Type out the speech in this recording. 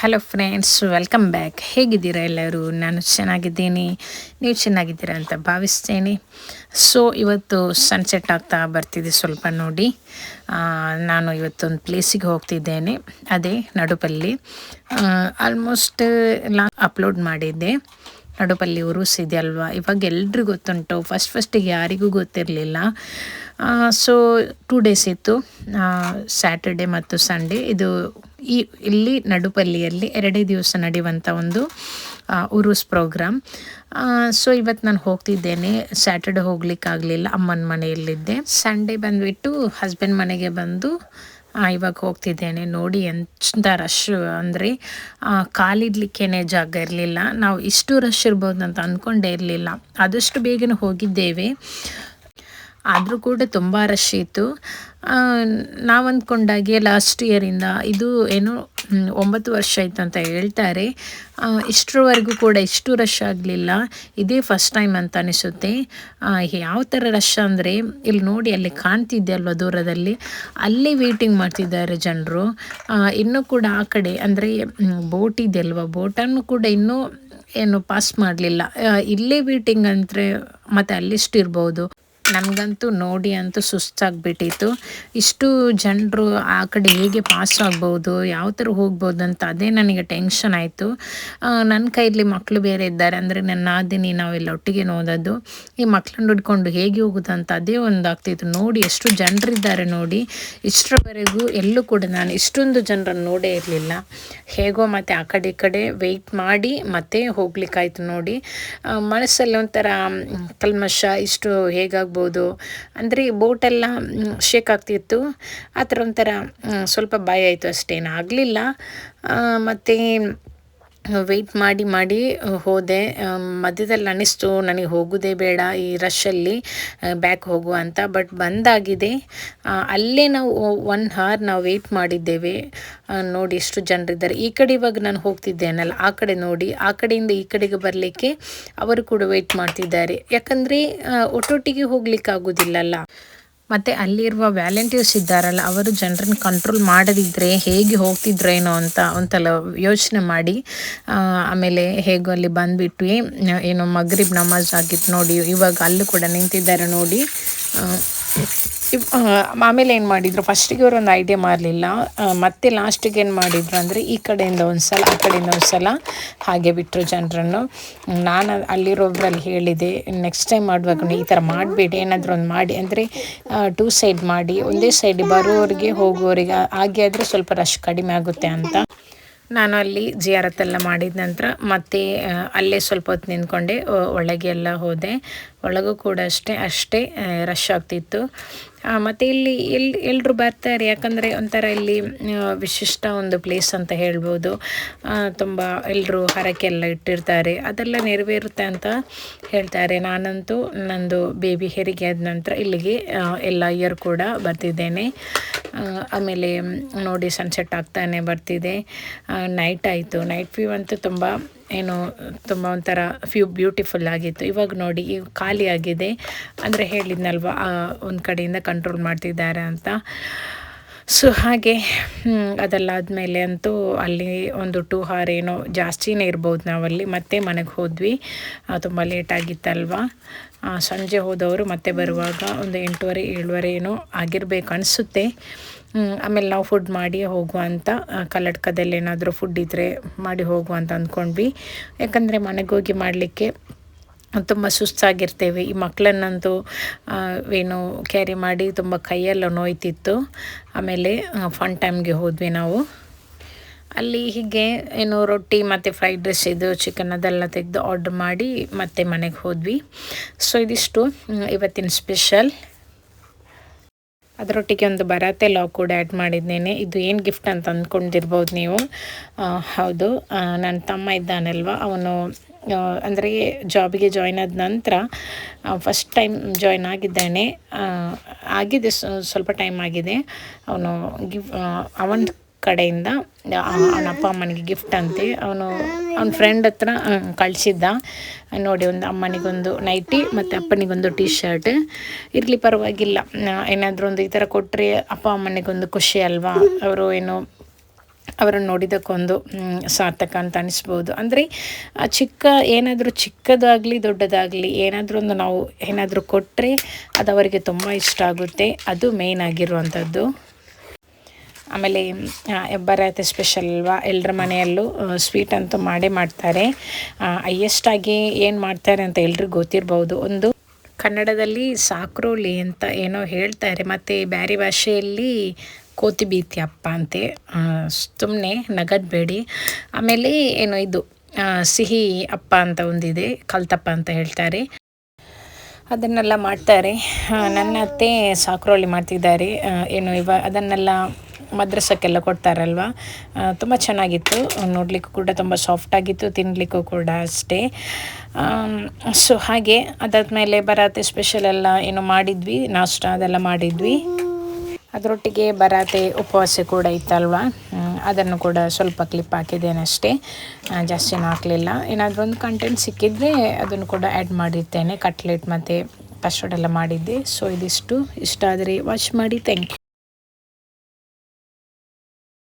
Hello friends welcome back ಹೇಗಿದ್ದೀರಾ ಎಲ್ಲರೂ? ನಾನು ಚೆನ್ನಾಗಿದ್ದೀನಿ. ನೀವು ಚೆನ್ನಾಗಿದ್ದೀರಾ ಅಂತ ಭಾವಿಸ್ತೇನೆ. ಸೊ ಇವತ್ತು ಸನ್ಸೆಟ್ ಆಗ್ತಾ ಬರ್ತಿದೆ ಸ್ವಲ್ಪ ನೋಡಿ. ನಾನು ಇವತ್ತೊಂದು ಪ್ಲೇಸಿಗೆ ಹೋಗ್ತಿದ್ದೇನೆ. ಅದೇ ನಡುಪಲ್ಲಿ. ಆಲ್ಮೋಸ್ಟ್ ಎಲ್ಲ ಅಪ್ಲೋಡ್ ಮಾಡಿದ್ದೆ. ನಡುಪಲ್ಲಿ ಉರುಸ್ ಇದೆ ಅಲ್ವಾ ಇವಾಗ ಎಲ್ರಿಗೂ ಗೊತ್ತುಂಟು. ಫಸ್ಟ್ ಫಸ್ಟಿಗೆ ಯಾರಿಗೂ ಗೊತ್ತಿರಲಿಲ್ಲ. ಸೊ ಟೂ ಡೇಸ್ ಇತ್ತು. ಸ್ಯಾಟರ್ಡೆ ಮತ್ತು ಸಂಡೇ ಇದು ಈ, ಇಲ್ಲಿ ನಡುಪಲ್ಲಿಯಲ್ಲಿ ಎರಡೇ ದಿವಸ ನಡೆಯುವಂಥ ಒಂದು ಉರುಸ್ ಪ್ರೋಗ್ರಾಮ್ ಸೊ ಇವತ್ತು ನಾನು ಹೋಗ್ತಿದ್ದೇನೆ. ಸ್ಯಾಟರ್ಡೆ ಹೋಗ್ಲಿಕ್ಕಾಗಲಿಲ್ಲ. ಅಮ್ಮನ ಮನೆಯಲ್ಲಿದ್ದೆ. ಸಂಡೇ ಬಂದುಬಿಟ್ಟು ಹಸ್ಬೆಂಡ್ ಮನೆಗೆ ಬಂದು ಇವಾಗ ಹೋಗ್ತಿದ್ದೇನೆ. ನೋಡಿ ಎಂಥ ರಶ್ ಅಂದರೆ ಕಾಲಿಡ್ಲಿಕ್ಕೇನೆ ಜಾಗ ಇರಲಿಲ್ಲ. ನಾವು ಇಷ್ಟು ರಶ್ ಇರ್ಬೋದು ಅಂತ ಅಂದ್ಕೊಂಡೇ ಇರಲಿಲ್ಲ. ಆದಷ್ಟು ಬೇಗನೆ ಹೋಗಿದ್ದೇವೆ. ಆದರೂ ಕೂಡ ತುಂಬ ರಶ್ ಇತ್ತು. ನಾವು ಅಂದ್ಕೊಂಡಾಗೆ ಲಾಸ್ಟ್ ಇಯರಿಂದ ಇದು ಏನು ಒಂಬತ್ತು ವರ್ಷ ಆಯಿತು ಅಂತ ಹೇಳ್ತಾರೆ. ಇಷ್ಟರವರೆಗೂ ಕೂಡ ಇಷ್ಟು ರಶ್ ಆಗಲಿಲ್ಲ. ಇದೇ ಫಸ್ಟ್ ಟೈಮ್ ಅಂತ ಅನಿಸುತ್ತೆ. ಯಾವ ಥರ ರಶ್ ಅಂದರೆ, ಇಲ್ಲಿ ನೋಡಿ ಅಲ್ಲಿ ಕಾಣ್ತಿದ್ದೆ ಅಲ್ವ ದೂರದಲ್ಲಿ? ಅಲ್ಲಿ ವೇಟಿಂಗ್ ಮಾಡ್ತಿದ್ದಾರೆ ಜನರು. ಇನ್ನೂ ಕೂಡ ಆ ಕಡೆ ಅಂದರೆ ಬೋಟ್ ಇದೆ ಅಲ್ವಾ? ಬೋಟನ್ನು ಕೂಡ ಇನ್ನೂ ಏನು ಪಾಸ್ ಮಾಡಲಿಲ್ಲ. ಇಲ್ಲೇ ವೇಟಿಂಗ್ ಅಂದರೆ ಮತ್ತು ಅಲ್ಲಿಷ್ಟು ನನಗಂತೂ ನೋಡಿ ಅಂತೂ ಸುಸ್ತಾಗ್ಬಿಟ್ಟಿತ್ತು. ಇಷ್ಟು ಜನರು ಆ ಕಡೆ ಹೇಗೆ ಪಾಸ್ ಆಗ್ಬೋದು, ಯಾವ ಥರ ಹೋಗ್ಬೋದು ಅಂತ ಅದೇ ನನಗೆ ಟೆನ್ಷನ್ ಆಯಿತು. ನನ್ನ ಕೈಯಲ್ಲಿ ಮಕ್ಕಳು ಬೇರೆ ಇದ್ದಾರೆ ಅಂದರೆ ನನ್ನ ನಾದಿನಿ ನಾವೆಲ್ಲ ಒಟ್ಟಿಗೆ ಓದೋದು ಈ ಮಕ್ಕಳನ್ನ ಹಿಡ್ಕೊಂಡು ಹೇಗೆ ಹೋಗೋದು ಅಂತ ಅದೇ ಒಂದು ಆಗ್ತಿತ್ತು ನೋಡಿ ಎಷ್ಟು ಜನರಿದ್ದಾರೆ ನೋಡಿ. ಇಷ್ಟರವರೆಗೂ ಎಲ್ಲೂ ಕೂಡ ನಾನು ಇಷ್ಟೊಂದು ಜನರನ್ನು ನೋಡೇ ಇರಲಿಲ್ಲ. ಹೇಗೋ ಮತ್ತೆ ಆ ಕಡೆ ಈ ಕಡೆ ವೆಯ್ಟ್ ಮಾಡಿ ಮತ್ತೆ ಹೋಗ್ಲಿಕ್ಕಾಯ್ತು ನೋಡಿ. ಮನಸ್ಸಲ್ಲಿ ಒಂಥರ ಕಲ್ಮಶ, ಇಷ್ಟು ಹೇಗಾಗ್ಬೋದು ಅಂದರೆ ಬೋಟೆಲ್ಲ ಶೇಕ್ ಆಗ್ತಿತ್ತು. ಆ ಥರ ಒಂಥರ ಸ್ವಲ್ಪ ಭಯ ಆಯಿತು ಅಷ್ಟೇನು ಆಗಲಿಲ್ಲ. ಮತ್ತು ವೆಯ್ಟ್ ಮಾಡಿ ಮಾಡಿ ಹೋದೆ. ಮಧ್ಯದಲ್ಲಿ ಅನ್ನಿಸ್ತು, ನನಗೆ ಹೋಗೋದೇ ಬೇಡ ಈ ರಶಲ್ಲಿ ಬ್ಯಾಕ್ ಹೋಗುವ ಅಂತ. ಬಟ್ ಬಂದಾಗಿದೆ. ಅಲ್ಲೇ ನಾವು ಒನ್ ಹಾರ್ ನಾವು ವೆಯ್ಟ್ ಮಾಡಿದ್ದೇವೆ. ನೋಡಿ ಎಷ್ಟು ಜನರಿದ್ದಾರೆ ಈ ಕಡೆ ಇವಾಗ ನಾನು ಹೋಗ್ತಿದ್ದೇನಲ್ಲ, ಆ ಕಡೆ ನೋಡಿ. ಆ ಕಡೆಯಿಂದ ಈ ಕಡೆಗೆ ಬರಲಿಕ್ಕೆ ಅವರು ಕೂಡ ವೆಯ್ಟ್ ಮಾಡ್ತಿದ್ದಾರೆ. ಯಾಕಂದರೆ ಒಟ್ಟೊಟ್ಟಿಗೆ ಹೋಗ್ಲಿಕ್ಕೆ ಆಗೋದಿಲ್ಲಲ್ಲ. ಮತ್ತು ಅಲ್ಲಿರುವ ವ್ಯಾಲೆಂಟಿಯರ್ಸ್ ಇದ್ದಾರಲ್ಲ, ಅವರು ಜನರನ್ನ ಕಂಟ್ರೋಲ್ ಮಾಡದಿದ್ರೆ ಹೇಗೆ ಹೋಗ್ತಿದ್ರೇನೋ ಅಂತ ಒಂಥಲ ಯೋಚನೆ ಮಾಡಿ ಆಮೇಲೆ ಹೇಗೋ ಅಲ್ಲಿ ಬಂದುಬಿಟ್ಟು ಏನೋ ಮಗ್ರಿಬ್ ನಮಾಜ್ ಆಗಿತ್ತು ನೋಡಿ, ಇವಾಗ ಅಲ್ಲೂ ಕೂಡ ನಿಂತಿದ್ದಾರೆ ನೋಡಿ. ಇವ್- ಆಮೇಲೆ ಏನು ಮಾಡಿದರು? ಫಸ್ಟಿಗೆ ಅವರು ಒಂದು ಐಡಿಯಾ ಮಾಡಲಿಲ್ಲ. ಮತ್ತೆ ಲಾಸ್ಟಿಗೆ ಏನು ಮಾಡಿದ್ರು ಅಂದರೆ ಈ ಕಡೆಯಿಂದ ಒಂದು ಸಲ ಆ ಕಡೆಯಿಂದ ಒಂದು ಸಲ ಹಾಗೆ ಬಿಟ್ಟರು ಜನರನ್ನು. ನಾನು ಅಲ್ಲಿರೋದ್ರಲ್ಲಿ ಹೇಳಿದೆ ನೆಕ್ಸ್ಟ್ ಟೈಮ್ ಮಾಡುವಾಗ ಈ ಥರ ಮಾಡಬೇಡಿ, ಏನಾದರೂ ಒಂದು ಮಾಡಿ. ಅಂದರೆ ಟೂ ಸೈಡ್ ಮಾಡಿ, ಒಂದೇ ಸೈಡ್ ಬರೋರಿಗೆ ಹೋಗೋರಿಗೆ ಹಾಗೆ ಆದರೆ ಸ್ವಲ್ಪ ರಶ್ ಕಡಿಮೆ ಆಗುತ್ತೆ ಅಂತ. ನಾನು ಅಲ್ಲಿ ಜಿಯಾರತ್ತೆಲ್ಲ ಮಾಡಿದ ನಂತರ ಮತ್ತೆ ಅಲ್ಲೇ ಸ್ವಲ್ಪ ಹೊತ್ತು ನಿಂತ್ಕೊಂಡೆ ಒಳಗೆ ಎಲ್ಲ ಹೋದೆ. ಒಳಗೂ ಕೂಡ ಅಷ್ಟೇ ಅಷ್ಟೇ ರಶ್ ಆಗ್ತಿತ್ತು. ಮತ್ತು ಇಲ್ಲಿ ಎಲ್ಲಿ ಎಲ್ಲರೂ ಬರ್ತಾರೆ, ಯಾಕಂದರೆ ಒಂಥರ ಇಲ್ಲಿ ವಿಶಿಷ್ಟ ಒಂದು ಪ್ಲೇಸ್ ಅಂತ ಹೇಳ್ಬೋದು. ತುಂಬ ಎಲ್ಲರೂ ಹರಕೆ ಎಲ್ಲ ಇಟ್ಟಿರ್ತಾರೆ. ಅದೆಲ್ಲ ನೆರವೇರುತ್ತೆ ಅಂತ ಹೇಳ್ತಾರೆ. ನಾನಂತೂ ನಂದು ಬೇಬಿ ಹೆರಿಗೆ ಆದ ನಂತರ ಇಲ್ಲಿಗೆ ಎಲ್ಲ ಇಯರ್ ಕೂಡ ಬರ್ತಿದ್ದೇನೆ. ಆಮೇಲೆ ನೋಡಿ ಸನ್ಸೆಟ್ ಆಗ್ತಾನೆ ಬರ್ತಿದೆ. ನೈಟ್ ಆಯಿತು. ನೈಟ್ ವ್ಯೂ ಅಂತೂ ತುಂಬ ಏನು ತುಂಬ ಒಂಥರ ಫ್ಯೂ ಬ್ಯೂಟಿಫುಲ್ ಆಗಿತ್ತು. ಇವಾಗ ನೋಡಿ ಈಗ ಖಾಲಿ ಆಗಿದೆ. ಅಂದರೆ ಹೇಳಿದ್ನಲ್ವ ಒಂದು ಕಡೆಯಿಂದ ಕಂಟ್ರೋಲ್ ಮಾಡ್ತಿದ್ದಾರೆ ಅಂತ. ಸೊ ಹಾಗೆ ಅದೆಲ್ಲ ಆದಮೇಲೆ ಅಂತೂ ಅಲ್ಲಿ ಒಂದು ಟೂ ಹಾರ್ ಏನೋ ಜಾಸ್ತಿನೇ ಇರ್ಬೋದು ನಾವಲ್ಲಿ. ಮತ್ತೆ ಮನೆಗೆ ಹೋದ್ವಿ. ತುಂಬ ಲೇಟ್ ಆಗಿತ್ತಲ್ವ? ಸಂಜೆ ಹೋದವರು ಮತ್ತೆ ಬರುವಾಗ ಒಂದು ಎಂಟೂವರೆ, ಏಳುವರೆ ಏನೋ ಆಗಿರಬೇಕು ಅನಿಸುತ್ತೆ. ಆಮೇಲೆ ನಾವು ಫುಡ್ ಮಾಡಿ ಹೋಗುವ ಅಂತ ಕಲ್ಲಡ್ಕದಲ್ಲಿ ಏನಾದರೂ ಫುಡ್ ಇದ್ದರೆ ಮಾಡಿ ಹೋಗುವ ಅಂತ ಅಂದ್ಕೊಂಡ್ವಿ ಯಾಕಂದರೆ ಮನೆಗೆ ಹೋಗಿ ಮಾಡಲಿಕ್ಕೆ ತುಂಬ ಸುಸ್ತಾಗಿರ್ತೇವೆ. ಈ ಮಕ್ಕಳನ್ನಂತೂ ಏನು ಕ್ಯಾರಿ ಮಾಡಿ ತುಂಬ ಕೈಯೆಲ್ಲ ನೋಯ್ತಿತ್ತು. ಆಮೇಲೆ ಫನ್ ಟೈಮ್ಗೆ ಹೋದ್ವಿ ನಾವು. ಅಲ್ಲಿ ಹೀಗೆ ಏನು ರೊಟ್ಟಿ ಮತ್ತು ಫ್ರೈಡ್ ರೈಸ್ ಇದು ಚಿಕನ್ ಅದೆಲ್ಲ ತೆಗೆದು ಆರ್ಡ್ರ್ ಮಾಡಿ ಮತ್ತೆ ಮನೆಗೆ ಹೋದ್ವಿ. ಸೊ ಇದಿಷ್ಟು ಇವತ್ತಿನ ಸ್ಪೆಷಲ್ ಅದರೊಟ್ಟಿಗೆ ಒಂದು ಬರಾತೆ ಲಾ ಕೂಡ ಆ್ಯಡ್ ಮಾಡಿದ್ದೇನೆ ಇದು ಏನು ಗಿಫ್ಟ್ ಅಂತ ಅಂದ್ಕೊಂಡಿರ್ಬೋದು ನೀವು. ಹೌದು. ನನ್ನ ತಮ್ಮ ಇದ್ದಾನಲ್ವ? ಅವನು ಅಂದರೆ ಜಾಬಿಗೆ ಜಾಯ್ನ್ ಆದ ನಂತರ ಫಸ್ಟ್ ಟೈಮ್ ಜಾಯ್ನ್ ಆಗಿದ್ದಾನೆ. ಆಗಿದೆ ಸ್ವಲ್ಪ ಟೈಮ್ ಆಗಿದೆ. ಅವನು ಗಿಫ್ ಅವನ ಕಡೆಯಿಂದ ಅವನ ಅಪ್ಪ ಅಮ್ಮನಿಗೆ ಗಿಫ್ಟ್ ಅಂತೆ. ಅವನು ಅವನ ಫ್ರೆಂಡ್ ಹತ್ರ ಕಳಿಸಿದ್ದ. ನೋಡಿ, ಒಂದು ಅಮ್ಮನಿಗೊಂದು ನೈಟಿ ಮತ್ತು ಅಪ್ಪನಿಗೊಂದು ಟೀ ಶರ್ಟ್ ಇರಲಿ ಪರವಾಗಿಲ್ಲ. ಏನಾದರೂ ಒಂದು ಈ ಥರ ಕೊಟ್ಟರೆ ಅಪ್ಪ ಅಮ್ಮನಿಗೊಂದು ಖುಷಿ ಅಲ್ವಾ? ಅವರು ಏನು ಅವರನ್ನು ನೋಡಿದಕ್ಕೊಂದು ಸಾರ್ಥಕ ಅಂತ ಅನಿಸ್ಬೋದು. ಅಂದರೆ, ಆ, ಚಿಕ್ಕ, ಏನಾದರೂ ಚಿಕ್ಕದಾಗಲಿ ದೊಡ್ಡದಾಗಲಿ ಏನಾದರೂ ಒಂದು ನಾವು ಏನಾದರೂ ಕೊಟ್ಟರೆ ಅದು ಅವರಿಗೆ ತುಂಬ ಇಷ್ಟ ಆಗುತ್ತೆ. ಅದು ಮೇಯ್ನ್ ಆಗಿರುವಂಥದ್ದು ಆಮೇಲೆ ಬರಾತೆ ಸ್ಪೆಷಲ್ ಅಲ್ವಾ? ಎಲ್ಲರ ಮನೆಯಲ್ಲೂ ಸ್ವೀಟ್ ಅಂತೂ ಮಾಡೇ ಮಾಡ್ತಾರೆ. ಹೈಯೆಸ್ಟಾಗಿ ಏನು ಮಾಡ್ತಾರೆ ಅಂತ ಎಲ್ರಿಗೂ ಗೊತ್ತಿರ್ಬೋದು. ಒಂದು ಕನ್ನಡದಲ್ಲಿ ಸಾಕ್ರೋಲಿ ಅಂತ ಏನೋ ಹೇಳ್ತಾರೆ. ಮತ್ತು ಬ್ಯಾರಿ ಭಾಷೆಯಲ್ಲಿ ಕೋತಿಬೀತಿ ಅಪ್ಪ ಅಂತೆ. ಸುಮ್ಮನೆ ನಗದ್ಬೇಡಿ ಆಮೇಲೆ ಏನು ಇದು ಸಿಹಿ ಅಪ್ಪ ಅಂತ ಒಂದಿದೆ, ಕಲ್ತಪ್ಪ ಅಂತ ಹೇಳ್ತಾರೆ. ಅದನ್ನೆಲ್ಲ ಮಾಡ್ತಾರೆ. ನನ್ನ ಅತ್ತೆ ಸಾಕ್ರೋಳಿ ಮಾಡ್ತಿದ್ದಾರೆ. ಏನು ಇವ, ಅದನ್ನೆಲ್ಲ ಮದ್ರಸಕ್ಕೆಲ್ಲ ಕೊಡ್ತಾರಲ್ವಾ? ತುಂಬ ಚೆನ್ನಾಗಿತ್ತು. ನೋಡಲಿಕ್ಕೂ ಕೂಡ ತುಂಬ ಸಾಫ್ಟ್ ಆಗಿತ್ತು ತಿನ್ನಲಿಕ್ಕೂ ಕೂಡ ಅಷ್ಟೇ. ಸೊ ಹಾಗೆ ಅದಾದಮೇಲೆ ಬರಾತೆ ಸ್ಪೆಷಲ್ ಎಲ್ಲ ಏನು ಮಾಡಿದ್ವಿ, ನಾಷ್ಟ ಅದೆಲ್ಲ ಮಾಡಿದ್ವಿ. ಅದರೊಟ್ಟಿಗೆ ಬರಾತೆ ಉಪವಾಸ ಕೂಡ ಇತ್ತಲ್ವ? ಅದನ್ನು ಕೂಡ ಸ್ವಲ್ಪ ಕ್ಲಿಪ್ ಹಾಕಿದ್ದೇನೆ ಅಷ್ಟೇ. ಜಾಸ್ತಿ ಹಾಕಲಿಲ್ಲ. ಏನಾದರೂ ಒಂದು ಕಂಟೆಂಟ್ ಸಿಕ್ಕಿದ್ರೆ ಅದನ್ನು ಕೂಡ ಆ್ಯಡ್ ಮಾಡಿರ್ತೇನೆ ಕಟ್ಲೆಟ್ ಮತ್ತು ಕಸ್ಟರ್ಡ್ ಎಲ್ಲ ಮಾಡಿದ್ದೆ. ಸೊ ಇದಿಷ್ಟು. ಇಷ್ಟ ಆದರೆ ವಾಚ್ ಮಾಡಿ. Thank you